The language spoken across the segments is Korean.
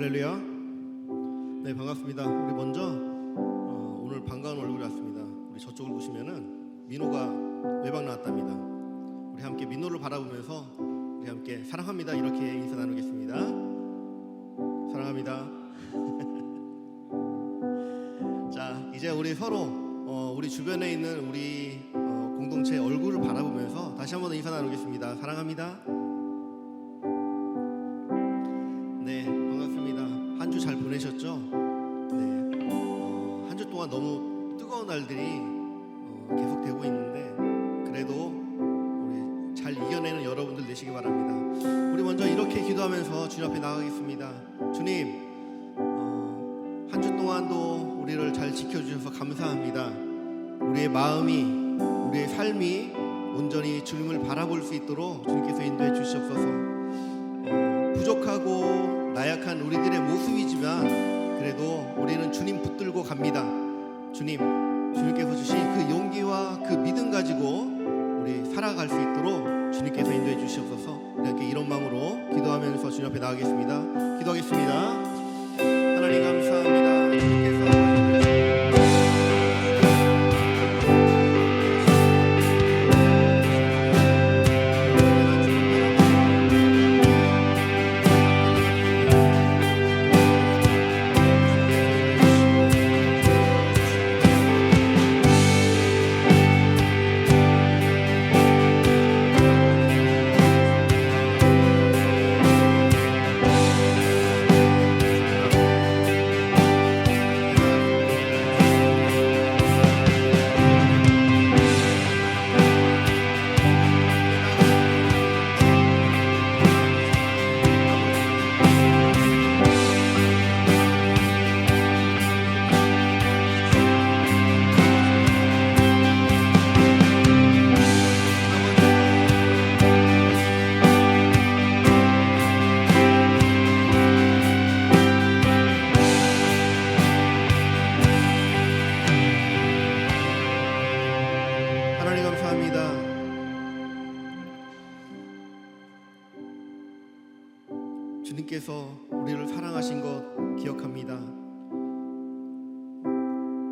할렐루야. 네 반갑습니다. 우리 먼저 어, 오늘 반가운 얼굴이 왔습니다. 우리 저쪽을 보시면은 민호가 외박 나왔답니다. 우리 함께 민호를 바라보면서 우리 함께 사랑합니다 이렇게 인사 나누겠습니다. 사랑합니다. 자 이제 우리 서로 어, 우리 주변에 있는 우리 어, 공동체 얼굴을 바라보면서 다시 한번 인사 나누겠습니다. 사랑합니다. 주 동안 너무 뜨거운 날들이 어, 계속되고 있는데 그래도 우리 잘 이겨내는 여러분들 되시기 바랍니다. 우리 먼저 이렇게 기도하면서 주님 앞에 나가겠습니다. 주님, 어, 한주 동안도 우리를 잘 지켜주셔서 감사합니다. 우리의 마음이, 우리의 삶이 온전히 주님을 바라볼 수 있도록 주님께서 인도해 주시옵소서. 어, 부족하고 나약한 우리들의 모습이지만 그래도 우리는 주님 붙들고 갑니다. 주님, 주님께서 주신 그 용기와 그 믿음 가지고 우리 살아갈 수 있도록 주님께서 인도해 주시옵소서. 이렇게 이런 마음으로 기도하면서 주님 앞에 나가겠습니다. 기도하겠습니다. 하나님 감사합니다.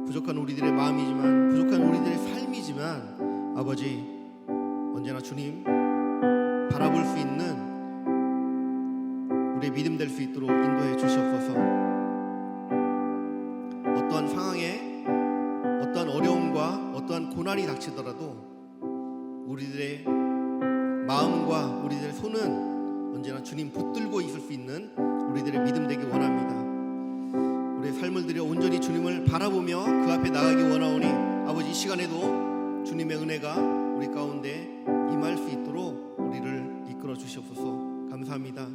부족한 우리들의 마음이지만 부족한 우리들의 삶이지만 아버지 언제나 주님 바라볼 수 있는 우리의 믿음 될 수 있도록 인도해 주시옵소서. 어떠한 상황에 어떠한 어려움과 어떠한 고난이 닥치더라도 우리들의 마음과 우리들의 손은 언제나 주님 붙들고 있을 수 있는 우리들의 믿음 되기 원합니다. 삶을 들여 온전히 주님을 바라보며 그 앞에 나가기 원하오니 아버지 이 시간에도 주님의 은혜가 우리 가운데 임할 수 있도록 우리를 이끌어 주시옵소서. 감사합니다.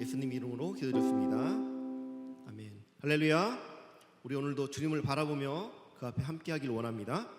예수님 이름으로 기도드렸습니다. 아멘. 할렐루야. 우리 오늘도 주님을 바라보며 그 앞에 함께 하길 원합니다.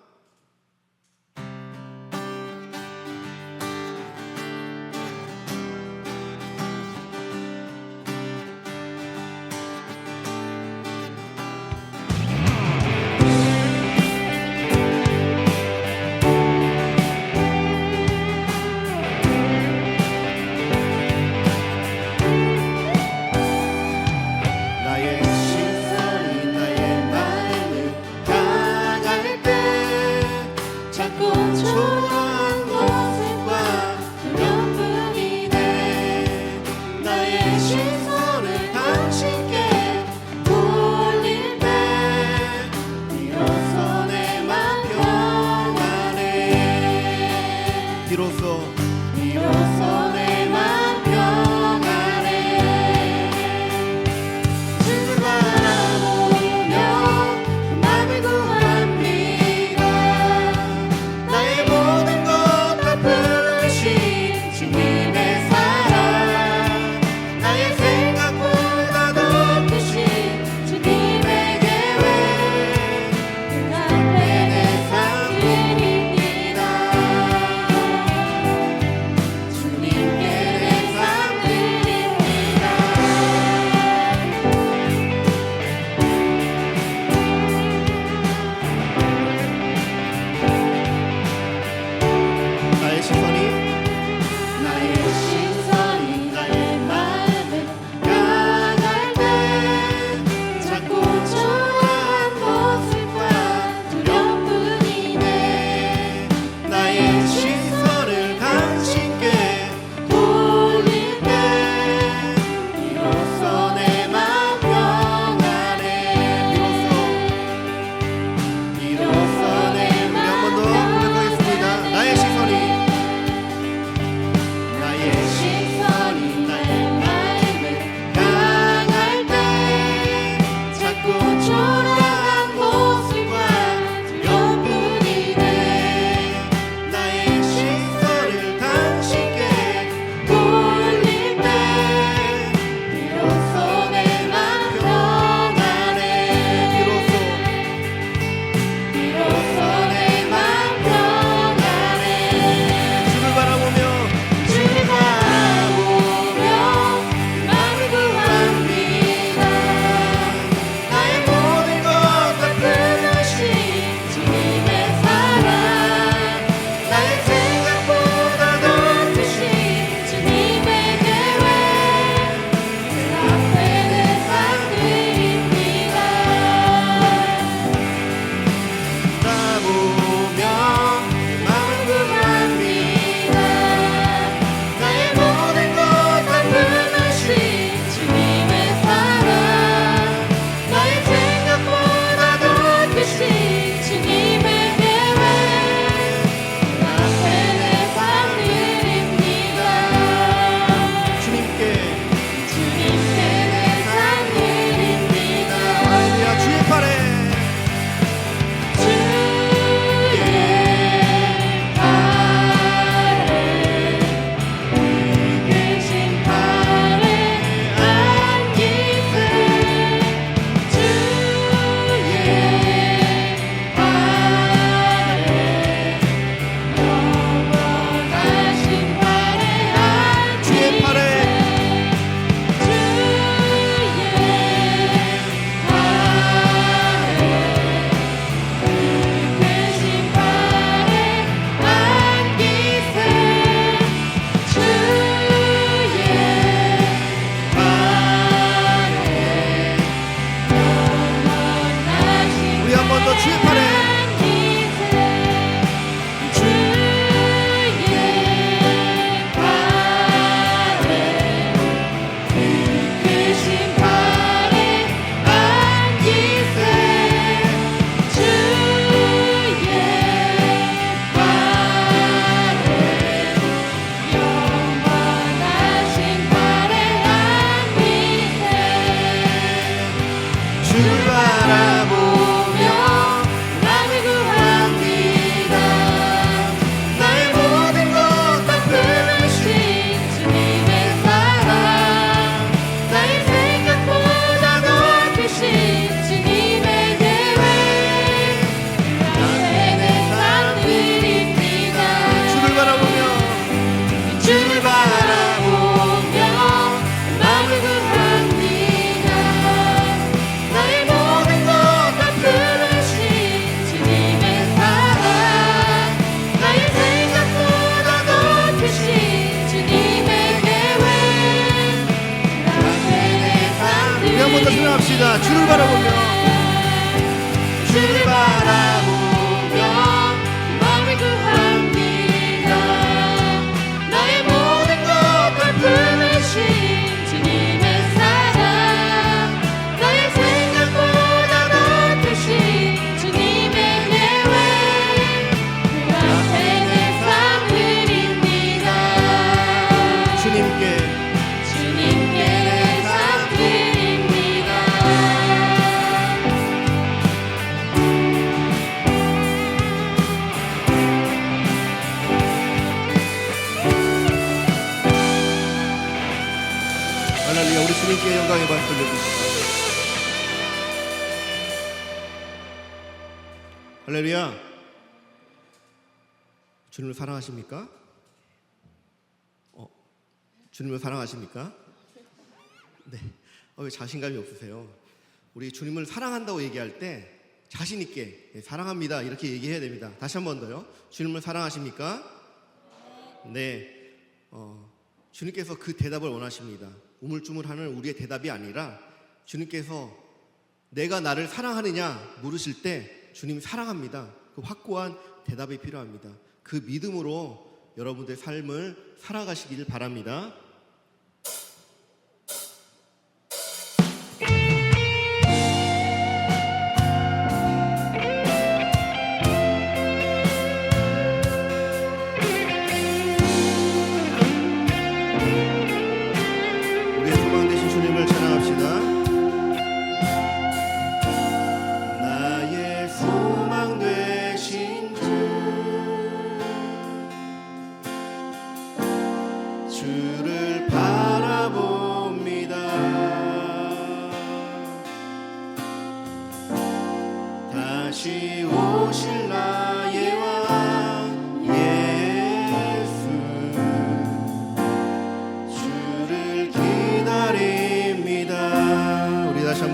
사랑하십니까? 어, 주님을 사랑하십니까? 네. 어, 왜 자신감이 없으세요? 우리 주님을 사랑한다고 얘기할 때 자신 있게 네, 사랑합니다 이렇게 얘기해야 됩니다. 다시 한 번 더요. 주님을 사랑하십니까? 네. 어, 주님께서 그 대답을 원하십니다. 우물쭈물하는 우리의 대답이 아니라 주님께서 내가 나를 사랑하느냐 물으실 때 주님이 사랑합니다. 그 확고한 대답이 필요합니다. 그 믿음으로 여러분들 삶을 살아가시길 바랍니다.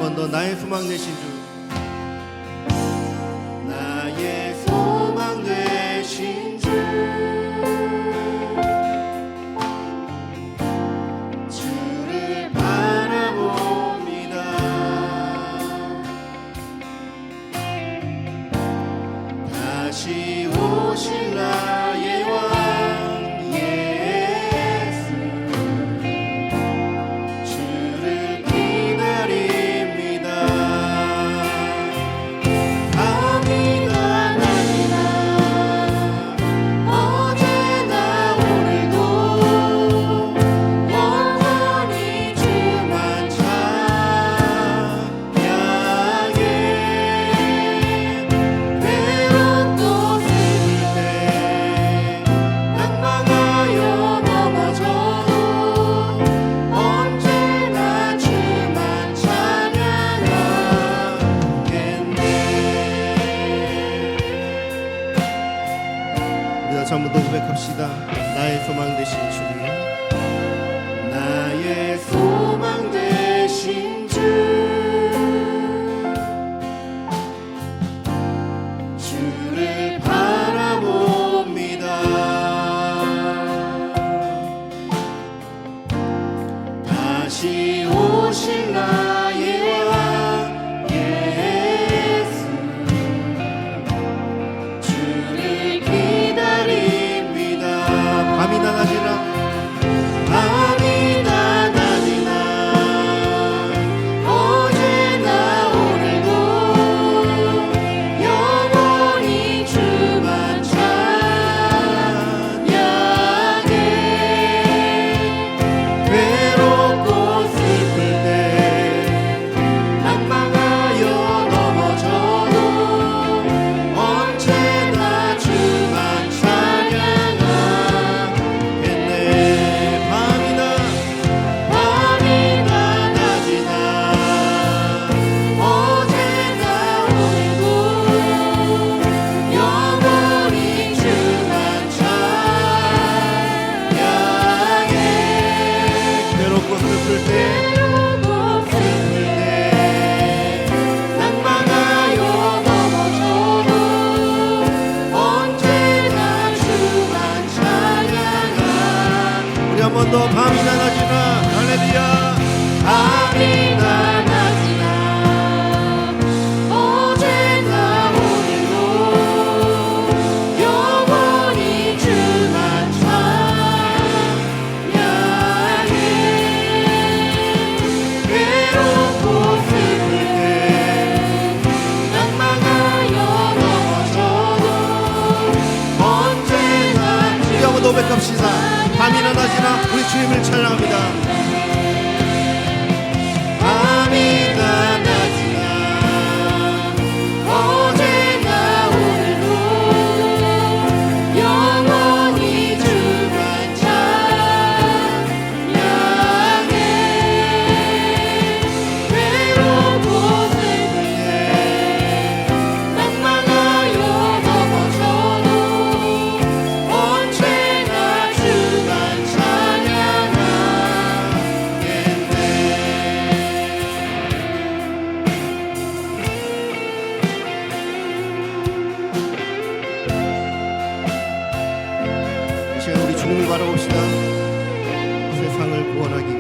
번 더 나의 소망 되신 주. 나의 소망 번 더 밤이나 낮이나. 할렐루야. 밤이나 낮이나. 어제나 오늘도 영원히 주만 찬양해. 외롭고 슬플 때 낭망하여 넘어져도 언제나 더 고백합시다 밤이나 낮이나 우리 주님을 찬양합니다 바라봅시다 세상을 구원하기 위해